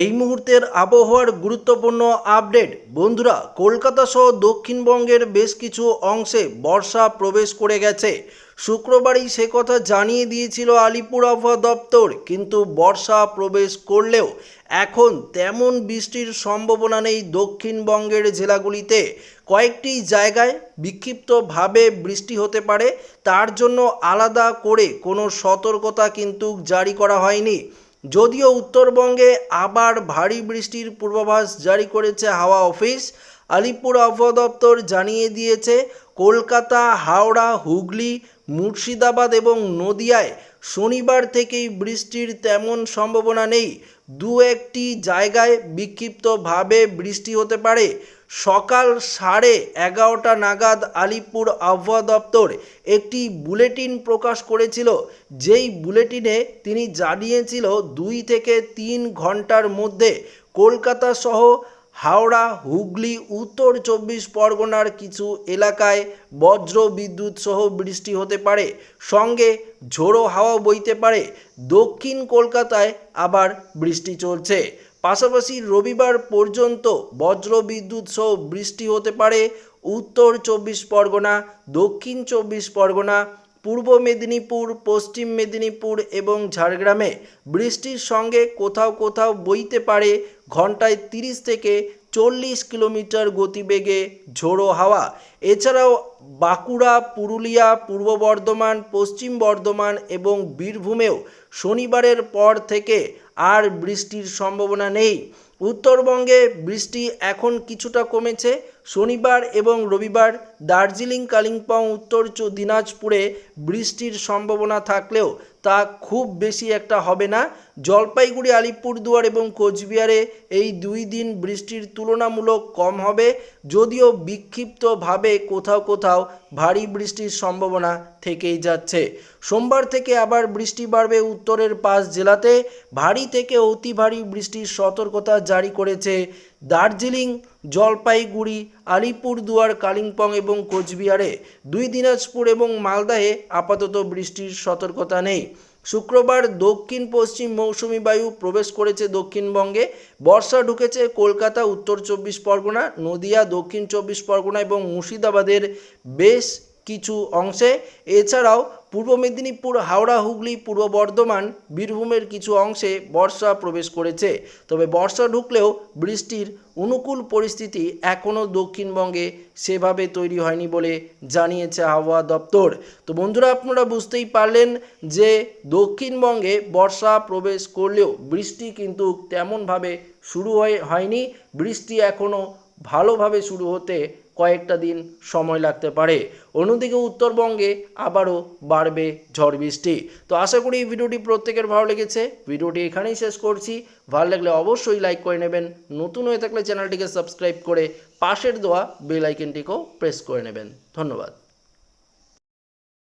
এই মুহূর্তের আবহাওয়ার গুরুত্বপূর্ণ আপডেট। বন্ধুরা, কলকাতা সহ দক্ষিণবঙ্গের বেশ কিছু অংশে বর্ষা প্রবেশ করে গেছে। শুক্রবারই সে কথা জানিয়ে দিয়েছিল আলিপুর আবহাওয়া দপ্তর, কিন্তু বর্ষা প্রবেশ করলেও এখন তেমন বৃষ্টির সম্ভাবনা নেই দক্ষিণবঙ্গের জেলাগুলিতে। কয়েকটি জায়গায় বিক্ষিপ্তভাবে বৃষ্টি হতে পারে, তার জন্য আলাদা করে কোনো সতর্কতা কিন্তু জারি করা হয়নি। যদিও উত্তরবঙ্গে আবার ভারী বৃষ্টির পূর্বাভাস জারি করেছে হাওয়া অফিস, আলিপুর আবহাওয়া দপ্তর জানিয়ে দিয়েছে, কলকাতা, হাওড়া, হুগলি, মুর্শিদাবাদ এবং নদিয়ায় শনিবার থেকেই বৃষ্টির তেমন সম্ভাবনা নেই। দু একটি জায়গায় বিক্ষিপ্তভাবে বৃষ্টি হতে পারে। সকাল সাড়ে এগারোটা নাগাদ আলিপুর আবহাওয়া দপ্তর একটি বুলেটিন প্রকাশ করেছিল। যেই বুলেটিনে তিনি জানিয়েছিল, দুই থেকে তিন ঘণ্টার মধ্যে কলকাতা সহ হাওড়া, হুগলি, উত্তর চব্বিশ পরগনার কিছু এলাকায় বজ্র বিদ্যুৎ সহ বৃষ্টি হতে পারে। সঙ্গে ঝোড়ো হাওয়া বইতে পারে। দক্ষিণ কলকাতায় আবার বৃষ্টি চলছে। পাশাপাশি রবিবার পর্যন্ত বজ্র বিদ্যুৎ সহ বৃষ্টি হতে পারে। উত্তর চব্বিশ পরগনা, দক্ষিণ চব্বিশ পরগনা পূর্ব মেদিনীপুর, পশ্চিম মেদিনীপুর এবং ঝাড়গ্রামে বৃষ্টির সঙ্গে কোথাও কোথাও বইতে পারে ঘন্টায় তিরিশ থেকে চল্লিশ কিলোমিটার গতিবেগে ঝোড়ো হাওয়া। এছাড়াও বাঁকুড়া, পুরুলিয়া, পূর্ব বর্ধমান, পশ্চিম বর্ধমান এবং বীরভূমেও শনিবারের পর থেকে আর বৃষ্টির সম্ভাবনা নেই। উত্তরবঙ্গে বৃষ্টি এখন কিছুটা কমেছে। শনিবার এবং রবিবার দার্জিলিং, কালিম্পং, উত্তর দিনাজপুরে বৃষ্টির সম্ভাবনা থাকলেও তা খুব বেশি একটা হবে না। জলপাইগুড়ি, আলিপুরদুয়ার এবং কোচবিহারে এই দুই দিন বৃষ্টির তুলনামূলক কম হবে। যদিও বিক্ষিপ্তভাবে কোথাও কোথাও ভারী বৃষ্টির সম্ভাবনা থেকেই যাচ্ছে। সোমবার থেকে আবার বৃষ্টি বাড়বে উত্তরের পাঁচ জেলাতে। ভারী থেকে অতি ভারী বৃষ্টির সতর্কতা জারি করেছে দার্জিলিং, জলপাইগুড়ি, আলিপুরদুয়ার, কালিম্পং এবং কোচবিহারে। দুই দিনাজপুর এবং মালদাহে আপাতত বৃষ্টির সতর্কতা নেই। শুক্রবার দক্ষিণ পশ্চিম মৌসুমি বায়ু প্রবেশ করেছে দক্ষিণবঙ্গে। বর্ষা ঢুকেছে কলকাতা, উত্তর চব্বিশ পরগনা, নদিয়া, দক্ষিণ চব্বিশ পরগনা এবং মুর্শিদাবাদের বেশ কিছু অংশে। এছাড়াও পূর্ব মেদিনীপুর, হাওড়া, হুগলি, পূর্ব বর্ধমান বীরভূমের কিছু অংশে বর্ষা প্রবেশ করেছে। তবে বর্ষা ঢুকলেও বৃষ্টির অনুকূল পরিস্থিতি এখনও দক্ষিণবঙ্গে সেভাবে তৈরি হয়নি বলে জানিয়েছে আবহাওয়া দপ্তর। তো বন্ধুরা, আপনারা বুঝতেই পারলেন যে দক্ষিণবঙ্গে বর্ষা প্রবেশ করলেও বৃষ্টি কিন্তু তেমনভাবে শুরু হয়ে, হয়নি। বৃষ্টি এখনও ভালোভাবে শুরু হতে কয়েকটা দিন সময় লাগতে পারে। অন্যদিকে উত্তরবঙ্গে আবারও বাড়বে ঝড় বৃষ্টি। তো আশা করি এই ভিডিওটি প্রত্যেকের ভালো লেগেছে। ভিডিওটি এখানেই শেষ করছি। ভালো লাগলে অবশ্যই লাইক করে নেবেন। নতুন হয়ে থাকলে চ্যানেলটিকে সাবস্ক্রাইব করে পাশের দেওয়া বেল আইকনটিকেও প্রেস করে নেবেন। ধন্যবাদ।